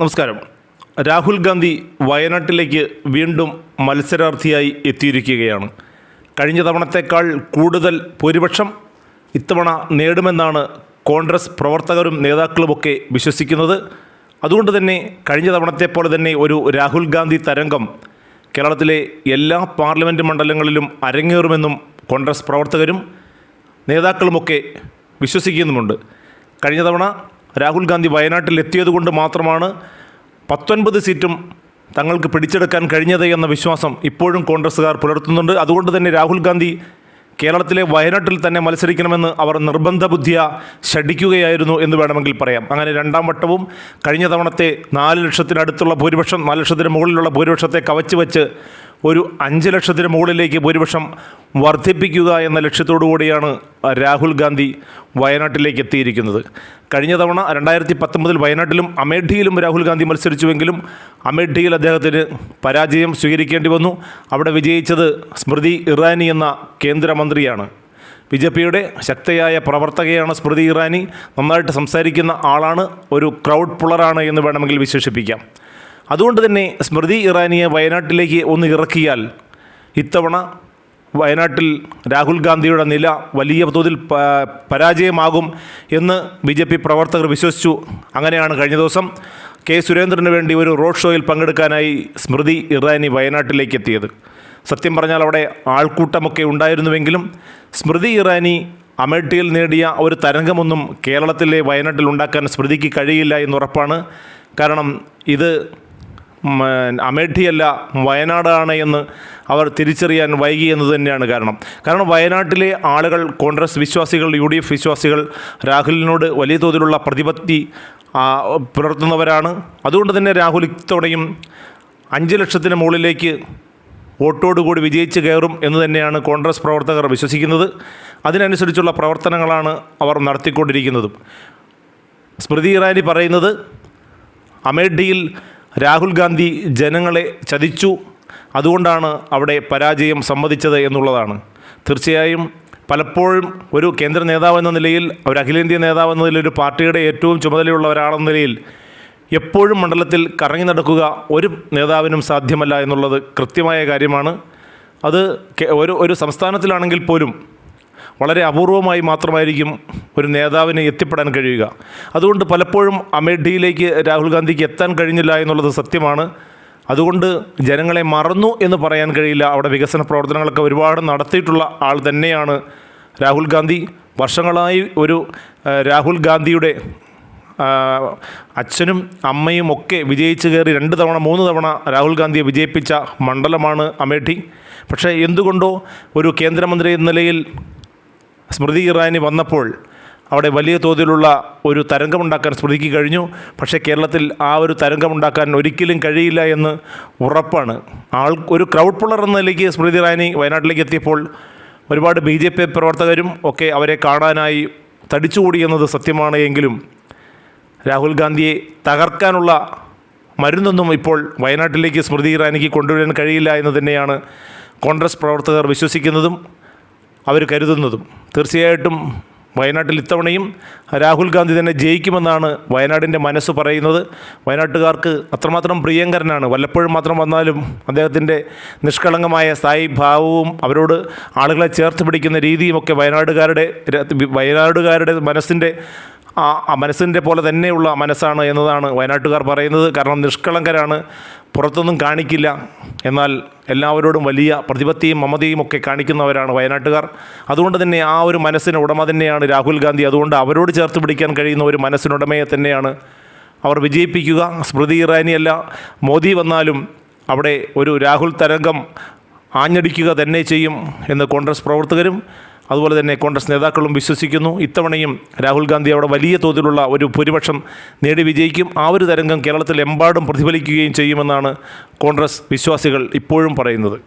നമസ്കാരം. രാഹുൽ ഗാന്ധി വയനാട്ടിലേക്ക് വീണ്ടും മത്സരാർത്ഥിയായി എത്തിയിരിക്കുകയാണ്. കഴിഞ്ഞ തവണത്തേക്കാൾ കൂടുതൽ ഭൂരിപക്ഷം ഇത്തവണ നേടുമെന്നാണ് കോൺഗ്രസ് പ്രവർത്തകരും നേതാക്കളുമൊക്കെ വിശ്വസിക്കുന്നത്. അതുകൊണ്ട് തന്നെ കഴിഞ്ഞ തവണത്തെ പോലെ തന്നെ ഒരു രാഹുൽ ഗാന്ധി തരംഗം കേരളത്തിലെ എല്ലാ പാർലമെന്റ് മണ്ഡലങ്ങളിലും അരങ്ങേറുമെന്നും കോൺഗ്രസ് പ്രവർത്തകരും നേതാക്കളുമൊക്കെ വിശ്വസിക്കുന്നുമുണ്ട്. കഴിഞ്ഞ തവണ രാഹുൽ ഗാന്ധി വയനാട്ടിൽ എത്തിയതുകൊണ്ട് മാത്രമാണ് പത്തൊൻപത് സീറ്റും തങ്ങൾക്ക് പിടിച്ചെടുക്കാൻ കഴിഞ്ഞത് എന്ന വിശ്വാസം ഇപ്പോഴും കോൺഗ്രസ്സുകാർ പുലർത്തുന്നുണ്ട്. അതുകൊണ്ട് തന്നെ രാഹുൽ ഗാന്ധി കേരളത്തിലെ വയനാട്ടിൽ തന്നെ മത്സരിക്കണമെന്ന് അവർ നിർബന്ധ ബുദ്ധിയ ഷടിക്കുകയായിരുന്നു എന്ന് വേണമെങ്കിൽ പറയാം. അങ്ങനെ രണ്ടാം വട്ടവും കഴിഞ്ഞ തവണത്തെ നാല് ലക്ഷത്തിനടുത്തുള്ള ഭൂരിപക്ഷം നാല് ലക്ഷത്തിന് മുകളിലുള്ള ഭൂരിപക്ഷത്തെ കവച്ചു വെച്ച് ഒരു അഞ്ച് ലക്ഷത്തിന് മുകളിലേക്ക് ഭൂരിപക്ഷം വർദ്ധിപ്പിക്കുക എന്ന ലക്ഷ്യത്തോടു കൂടിയാണ് രാഹുൽ ഗാന്ധി വയനാട്ടിലേക്ക് എത്തിയിരിക്കുന്നത്. കഴിഞ്ഞ തവണ രണ്ടായിരത്തി പത്തൊമ്പതിൽ വയനാട്ടിലും അമേഠിയിലും രാഹുൽ ഗാന്ധി മത്സരിച്ചുവെങ്കിലും അമേഠിയിൽ അദ്ദേഹത്തിന് പരാജയം സ്വീകരിക്കേണ്ടി വന്നു. അവിടെ വിജയിച്ചത് സ്മൃതി ഇറാനി എന്ന കേന്ദ്രമന്ത്രിയാണ്. ബി ജെ പിയുടെ ശക്തയായ പ്രവർത്തകയാണ് സ്മൃതി ഇറാനി. നന്നായിട്ട് സംസാരിക്കുന്ന ആളാണ്. ഒരു ക്രൗഡ് പുളറാണ് എന്ന് വേണമെങ്കിൽ വിശേഷിപ്പിക്കാം. അതുകൊണ്ട് തന്നെ സ്മൃതി ഇറാനിയെ വയനാട്ടിലേക്ക് ഒന്ന് ഇറക്കിയാൽ ഇത്തവണ വയനാട്ടിൽ രാഹുൽ ഗാന്ധിയുടെ നില വലിയ തോതിൽ പരാജയമാകും എന്ന് ബി ജെ പി പ്രവർത്തകർ വിശ്വസിച്ചു. അങ്ങനെയാണ് കഴിഞ്ഞ ദിവസം കെ സുരേന്ദ്രന് വേണ്ടി ഒരു റോഡ് ഷോയിൽ പങ്കെടുക്കാനായി സ്മൃതി ഇറാനി വയനാട്ടിലേക്ക് എത്തിയത്. സത്യം പറഞ്ഞാൽ അവിടെ ആൾക്കൂട്ടമൊക്കെ ഉണ്ടായിരുന്നുവെങ്കിലും സ്മൃതി ഇറാനി അമേഠിയിൽ നേടിയ ഒരു തരംഗമൊന്നും കേരളത്തിലെ വയനാട്ടിൽ ഉണ്ടാക്കാൻ സ്മൃതിക്ക് കഴിയില്ല എന്നുറപ്പാണ് കാരണം ഇത് അമേഠിയല്ല വയനാടാണ് എന്ന് അവർ തിരിച്ചറിയാൻ വൈകി എന്ന് തന്നെയാണ് കാരണം. കാരണം വയനാട്ടിലെ ആളുകൾ കോൺഗ്രസ് വിശ്വാസികൾ യു ഡി എഫ് വിശ്വാസികൾ രാഹുലിനോട് വലിയ തോതിലുള്ള പ്രതിപത്തി പുലർത്തുന്നവരാണ്. അതുകൊണ്ട് തന്നെ രാഹുൽ ഇത്തവണയും അഞ്ച് ലക്ഷത്തിന് മുകളിലേക്ക് വോട്ടോടുകൂടി വിജയിച്ച് കയറും എന്ന് തന്നെയാണ് കോൺഗ്രസ് പ്രവർത്തകർ വിശ്വസിക്കുന്നത്. അതിനനുസരിച്ചുള്ള പ്രവർത്തനങ്ങളാണ് അവർ നടത്തിക്കൊണ്ടിരിക്കുന്നതും. സ്മൃതി ഇറാനി പറയുന്നത് അമേഠിയിൽ രാഹുൽ ഗാന്ധി ജനങ്ങളെ ചതിച്ചു. അതുകൊണ്ടാണ് അവിടെ പരാജയം സമ്മതിച്ചത് എന്നുള്ളതാണ്. തീർച്ചയായും പലപ്പോഴും ഒരു കേന്ദ്ര നേതാവ് എന്ന നിലയിൽ ഒരു അഖിലേന്ത്യാ നേതാവ് എന്ന നിലയിൽ ഒരു പാർട്ടിയുടെ ഏറ്റവും ചുമതലയുള്ള ഒരാളെന്ന നിലയിൽ എപ്പോഴും മണ്ഡലത്തിൽ കറങ്ങി നടക്കുക ഒരു നേതാവിനും സാധ്യമല്ല എന്നുള്ളത് കൃത്യമായ കാര്യമാണ്. അത് ഒരു ഒരു സംസ്ഥാനത്തിലാണെങ്കിൽ പോലും വളരെ അപൂർവമായി മാത്രമായിരിക്കും ഒരു നേതാവിന് എത്തിപ്പെടാൻ കഴിയുക. അതുകൊണ്ട് പലപ്പോഴും അമേഠിയിലേക്ക് രാഹുൽ ഗാന്ധിക്ക് എത്താൻ കഴിഞ്ഞില്ല എന്നുള്ളത് സത്യമാണ്. അതുകൊണ്ട് ജനങ്ങളെ മറന്നു എന്ന് പറയാൻ കഴിയില്ല. അവിടെ വികസന പ്രവർത്തനങ്ങളൊക്കെ ഒരുപാട് നടത്തിയിട്ടുള്ള ആൾ തന്നെയാണ് രാഹുൽ ഗാന്ധി. വർഷങ്ങളായി ഒരു രാഹുൽ ഗാന്ധിയുടെ അച്ഛനും അമ്മയും ഒക്കെ വിജയിച്ച് കയറി രണ്ട് തവണ മൂന്ന് തവണ രാഹുൽ ഗാന്ധിയെ വിജയിപ്പിച്ച മണ്ഡലമാണ് അമേഠി. പക്ഷേ എന്തുകൊണ്ടോ ഒരു കേന്ദ്രമന്ത്രി എന്ന നിലയിൽ സ്മൃതി ഇറാനി വന്നപ്പോൾ അവിടെ വലിയ തോതിലുള്ള ഒരു തരംഗമുണ്ടാക്കാൻ സ്മൃതിക്ക് കഴിഞ്ഞു. പക്ഷേ കേരളത്തിൽ ആ ഒരു തരംഗമുണ്ടാക്കാൻ ഒരിക്കലും കഴിയില്ല എന്ന് ഉറപ്പാണ്. ആൾ ഒരു ക്രൗഡ് പുള്ളർ എന്ന നിലയ്ക്ക് സ്മൃതി ഇറാനി വയനാട്ടിലേക്ക് എത്തിയപ്പോൾ ഒരുപാട് ബി ജെ പി പ്രവർത്തകരും ഒക്കെ അവരെ കാണാനായി തടിച്ചുകൂടി എന്നത് സത്യമാണ് എങ്കിലും രാഹുൽ ഗാന്ധിയെ തകർക്കാനുള്ള മരുന്നൊന്നും ഇപ്പോൾ വയനാട്ടിലേക്ക് സ്മൃതി ഇറാനിക്ക് കൊണ്ടുവരാൻ കഴിയില്ല എന്ന് തന്നെയാണ് കോൺഗ്രസ് പ്രവർത്തകർ വിശ്വസിക്കുന്നതും അവർ കരുതുന്നതും. തീർച്ചയായിട്ടും വയനാട്ടിൽ ഇത്തവണയും രാഹുൽ ഗാന്ധി തന്നെ ജയിക്കുമെന്നാണ് വയനാടിന്റെ മനസ്സ് പറയുന്നത്. വയനാട്ടുകാർക്ക് അത്രമാത്രം പ്രിയങ്കരനാണ്. വല്ലപ്പോഴും മാത്രം വന്നാലും അദ്ദേഹത്തിന്റെ നിഷ്കളങ്കമായ സ്ഥായി ഭാവവും അവരോട് ആളുകളെ ചേർത്ത് പിടിക്കുന്ന രീതിയുമൊക്കെ വയനാടുകാരുടെ വയനാടുകാരുടെ മനസ്സിന്റെ ആ മനസ്സിന്റെ പോലെ തന്നെയുള്ള മനസ്സാണ് എന്നതാണ് വയനാട്ടുകാർ പറയുന്നത്. കാരണം നിഷ്കളങ്കരാണ്. പുറത്തൊന്നും കാണിക്കില്ല. എന്നാൽ എല്ലാവരോടും വലിയ പ്രതിപത്തിയും മമതയും ഒക്കെ കാണിക്കുന്നവരാണ് വയനാട്ടുകാർ. അതുകൊണ്ട് തന്നെ ആ ഒരു മനസ്സിന് ഉടമ തന്നെയാണ് രാഹുൽ ഗാന്ധി. അതുകൊണ്ട് അവരോട് ചേർത്ത് പിടിക്കാൻ കഴിയുന്ന ഒരു മനസ്സിനുടമയെ തന്നെയാണ് അവർ വിജയിപ്പിക്കുക. സ്മൃതി ഇറാനിയല്ല. മോദി വന്നാലും അവിടെ ഒരു രാഹുൽ തരംഗം ആഞ്ഞടിക്കുക തന്നെ ചെയ്യും എന്ന് കോൺഗ്രസ് പ്രവർത്തകരും അതുപോലെ തന്നെ കോൺഗ്രസ് നേതാക്കളും വിശ്വസിക്കുന്നു. ഇത്തവണയും രാഹുൽ ഗാന്ധി അവിടെ വലിയ തോതിലുള്ള ഒരു ഭൂരിപക്ഷം നേടി വിജയിക്കും. ആ ഒരു തരംഗം കേരളത്തിൽ എമ്പാടും പ്രതിഫലിക്കുകയും ചെയ്യുമെന്നാണ് കോൺഗ്രസ് വിശ്വാസികൾ ഇപ്പോഴും പറയുന്നത്.